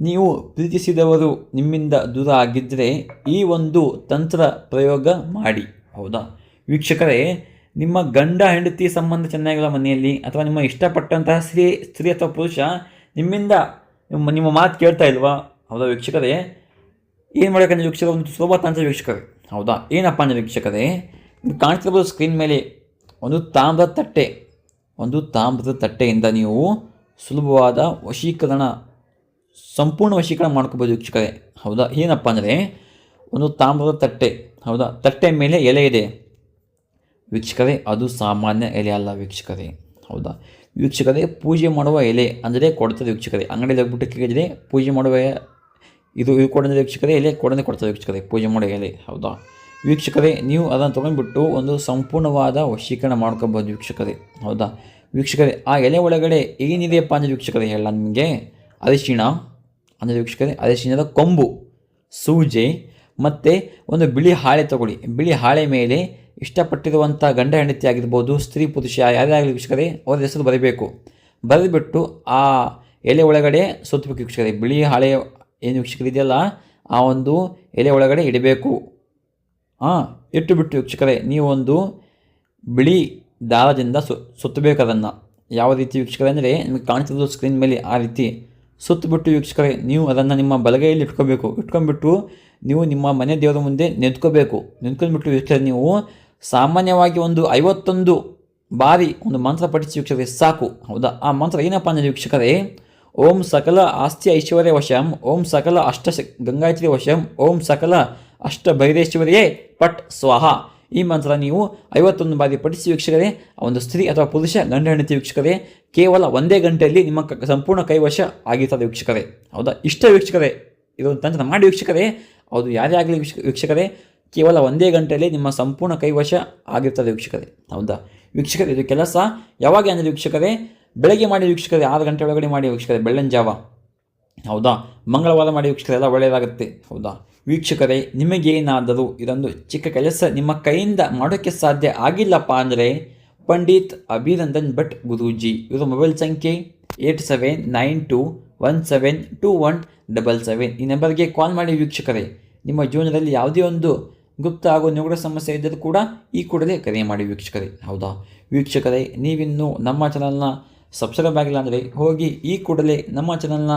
ನೀವು ಪ್ರೀತಿಸಿದವರು ನಿಮ್ಮಿಂದ ದೂರ ಆಗಿದ್ದರೆ ಈ ಒಂದು ತಂತ್ರ ಪ್ರಯೋಗ ಮಾಡಿ. ಹೌದಾ? ವೀಕ್ಷಕರೇ, ನಿಮ್ಮ ಗಂಡ, ಹೆಂಡತಿ ಸಂಬಂಧ ಚೆನ್ನಾಗಿರೋ ಮನೆಯಲ್ಲಿ ಅಥವಾ ನಿಮ್ಮ ಇಷ್ಟಪಟ್ಟಂತಹ ಸ್ತ್ರೀ ಸ್ತ್ರೀ ಅಥವಾ ಪುರುಷ ನಿಮ್ಮಿಂದ ನಿಮ್ಮ ನಿಮ್ಮ ಮಾತು ಕೇಳ್ತಾ ಇಲ್ವಾ? ಹೌದಾ ವೀಕ್ಷಕರೇ? ಏನು ಮಾಡಬೇಕಂದ್ರೆ ವೀಕ್ಷಕರು, ಒಂದು ಸುಲಭ ತಂತ್ರ ವೀಕ್ಷಕರೇ. ಹೌದಾ? ಏನಪ್ಪ ಅಂದರೆ ವೀಕ್ಷಕರೇ, ನೀವು ಕಾಣ್ತಿರ್ಬೋದು ಸ್ಕ್ರೀನ್ ಮೇಲೆ ಒಂದು ತಾಮ್ರದ ತಟ್ಟೆ. ಒಂದು ತಾಮ್ರದ ತಟ್ಟೆಯಿಂದ ನೀವು ಸುಲಭವಾದ ವಶೀಕರಣ ಸಂಪೂರ್ಣ ವಶೀಕರಣ ಮಾಡ್ಕೋಬೋದು ವೀಕ್ಷಕರೇ. ಹೌದಾ? ಏನಪ್ಪ ಅಂದರೆ, ಒಂದು ತಾಮ್ರದ ತಟ್ಟೆ, ಹೌದಾ? ತಟ್ಟೆ ಮೇಲೆ ಎಲೆ ಇದೆ. ವೀಕ್ಷಕರೇ, ಅದು ಸಾಮಾನ್ಯ ಎಲೆ ಅಲ್ಲ ವೀಕ್ಷಕರೇ. ಹೌದಾ? ವೀಕ್ಷಕರೇ, ಪೂಜೆ ಮಾಡುವ ಎಲೆ ಅಂದರೆ ಕೊಡ್ತದೆ ವೀಕ್ಷಕರೇ. ಅಂಗಡಿಯಲ್ಲಿ ಹೋಗ್ಬಿಟ್ಟು ಕೇಳಿದರೆ ಪೂಜೆ ಮಾಡುವ ಇದು ಇದು ಕೊಡೋದು ವೀಕ್ಷಕರೇ, ಎಲೆ ಕೊಡೋದೇ ಕೊಡ್ತದೆ ವೀಕ್ಷಕರೇ, ಪೂಜೆ ಮಾಡುವ ಎಲೆ. ಹೌದಾ? ವೀಕ್ಷಕರೇ, ನೀವು ಅದನ್ನು ತೊಗೊಂಡ್ಬಿಟ್ಟು ಒಂದು ಸಂಪೂರ್ಣವಾದ ವಶೀಕರಣ ಮಾಡ್ಕೋಬೋದು ವೀಕ್ಷಕರೇ. ಹೌದಾ? ವೀಕ್ಷಕರೇ, ಆ ಎಲೆ ಒಳಗಡೆ ಏನಿದೆಯಪ್ಪ ಅಂದರೆ ವೀಕ್ಷಕರೇ ಹೇಳ ನಿಮಗೆ? ಅರಿಶಿಣ ಅಂದರೆ ವೀಕ್ಷಕರೇ ಅರಿಶಿಣದ ಕೊಂಬು, ಸೂಜೆ, ಮತ್ತು ಒಂದು ಬಿಳಿ ಹಾಳೆ ತಗೊಳ್ಳಿ. ಬಿಳಿ ಹಾಳೆ ಮೇಲೆ ಇಷ್ಟಪಟ್ಟಿರುವಂಥ ಗಂಡ ಹೆಂಡತಿ ಆಗಿರ್ಬೋದು, ಸ್ತ್ರೀ, ಪುರುಷ ಯಾರೇ ಆಗಲಿ ವೀಕ್ಷಕರೇ, ಅವರ ಹೆಸರು ಬರಬೇಕು. ಬರೆದುಬಿಟ್ಟು ಆ ಎಲೆ ಒಳಗಡೆ ಸುತ್ತಬೇಕು ವೀಕ್ಷಕರೇ. ಬಿಳಿ ಹಾಳೆ ಏನು ವೀಕ್ಷಕರಿದೆಯಲ್ಲ ಆ ಒಂದು ಎಲೆ ಒಳಗಡೆ ಇಡಬೇಕು. ಹಾಂ ಇಟ್ಟು ಬಿಟ್ಟು ವೀಕ್ಷಕರೇ ನೀವೊಂದು ಬಿಳಿ ದಾರದಿಂದ ಸು, ಸುತ್ತಬೇಕು ಅದನ್ನು. ಯಾವ ರೀತಿ ವೀಕ್ಷಕರೇ, ಅಂದರೆ ನಿಮಗೆ ಕಾಣ್ತಿರೋದು ಸ್ಕ್ರೀನ್ ಮೇಲೆ ಆ ರೀತಿ. ಸುತ್ತಬಿಟ್ಟು ವೀಕ್ಷಕರೇ, ನೀವು ಅದನ್ನು ನಿಮ್ಮ ಬಲಗೈಯಲ್ಲಿ ಇಟ್ಕೋಬೇಕು. ಇಟ್ಕೊಂಡ್ಬಿಟ್ಟು ನೀವು ನಿಮ್ಮ ಮನೆ ದೇವರ ಮುಂದೆ ನಿಂತ್ಕೋಬೇಕು. ನಿಂತ್ಕೊಂಡ್ಬಿಟ್ಟು ವೀಕ್ಷಕರೇ, ನೀವು ಸಾಮಾನ್ಯವಾಗಿ ಒಂದು ಐವತ್ತೊಂದು ಬಾರಿ ಒಂದು ಮಂತ್ರ ಪಠಿಸಿ ವೀಕ್ಷಕರೇ, ಸಾಕು. ಹೌದಾ? ಆ ಮಂತ್ರ ಏನಪ್ಪ ಅಂದರೆ ವೀಕ್ಷಕರೇ, ಓಂ ಸಕಲ ಆಸ್ತಿ ಐಶ್ವರ್ಯ ವಶಂ, ಓಂ ಸಕಲ ಅಷ್ಟ ಗಂಗಾಯತ್ರಿ ವಶಂ, ಓಂ ಸಕಲ ಅಷ್ಟ ಭೈರೇಶ್ವರಿಯೇ ಪಟ್ ಸ್ವಾಹ. ಈ ಮಂತ್ರ ನೀವು ಐವತ್ತೊಂದು ಬಾರಿ ಪಠಿಸಿ ವೀಕ್ಷಕರೇ ಒಂದು ಸ್ತ್ರೀ ಅಥವಾ ಪುರುಷ, ಗಂಡ ಹೆಂಡತಿ ವೀಕ್ಷಕರೇ, ಕೇವಲ ಒಂದೇ ಗಂಟೆಯಲ್ಲಿ ನಿಮ್ಮ ಸಂಪೂರ್ಣ ಕೈವಶ ಆಗಿರ್ತದೆ ವೀಕ್ಷಕರೇ. ಹೌದಾ? ಇಷ್ಟ ವೀಕ್ಷಕರೇ. ಇದೊಂದು ತಂತ್ರ ಮಾಡಿ ವೀಕ್ಷಕರೇ. ಅದು ಯಾರೇ ಆಗಲಿ ವೀಕ್ಷ, ವೀಕ್ಷಕರೇ, ಕೇವಲ ಒಂದೇ ಗಂಟೆಯಲ್ಲಿ ನಿಮ್ಮ ಸಂಪೂರ್ಣ ಕೈವಶ ಆಗಿರ್ತದೆ ವೀಕ್ಷಕರೇ. ಹೌದಾ? ವೀಕ್ಷಕರೇ, ಇದು ಕೆಲಸ ಯಾವಾಗ ಅಂದರೆ ವೀಕ್ಷಕರೇ, ಬೆಳಗ್ಗೆ ಮಾಡಿ ವೀಕ್ಷಕರೇ, ಆರು ಗಂಟೆ ಒಳಗಡೆ ಮಾಡಿ ವೀಕ್ಷಕರೇ ಬೆಳ್ಳನ ಜಾವ ಹೌದಾ? ಮಂಗಳವಾರ ಮಾಡಿ ವೀಕ್ಷಕರೆಲ್ಲ ಒಳ್ಳೆಯದಾಗುತ್ತೆ. ಹೌದಾ? ವೀಕ್ಷಕರೇ ನಿಮಗೇನಾದರೂ ಇದೊಂದು ಚಿಕ್ಕ ಕೆಲಸ ನಿಮ್ಮ ಕೈಯಿಂದ ಮಾಡೋಕ್ಕೆ ಸಾಧ್ಯ ಆಗಿಲ್ಲಪ್ಪ ಅಂದರೆ ಪಂಡಿತ್ ಅಭಿನಂದನ್ ಭಟ್ ಗುರೂಜಿ. ಇವರ ಮೊಬೈಲ್ ಸಂಖ್ಯೆ eight seven nine two one seven two one double seven. ಈ ನಂಬರ್ಗೆ ಕಾಲ್ ಮಾಡಿ ವೀಕ್ಷಕರೇ, ನಿಮ್ಮ ಜೀವನದಲ್ಲಿ ಯಾವುದೇ ಒಂದು ಗುಪ್ತ ಹಾಗೂ ನಿಗೂಢ ಸಮಸ್ಯೆ ಇದ್ದರೂ ಕೂಡ ಈ ಕೂಡಲೇ ಕರೆ ಮಾಡಿ ವೀಕ್ಷಕರೇ. ಹೌದಾ? ವೀಕ್ಷಕರೇ, ನೀವಿನ್ನೂ ನಮ್ಮ ಚಾನಲ್ನ ಸಬ್ಸ್ಕ್ರೈಬ್ ಆಗಿಲ್ಲ ಅಂದರೆ ಹೋಗಿ ಈ ಕೂಡಲೇ ನಮ್ಮ ಚಾನಲ್ನ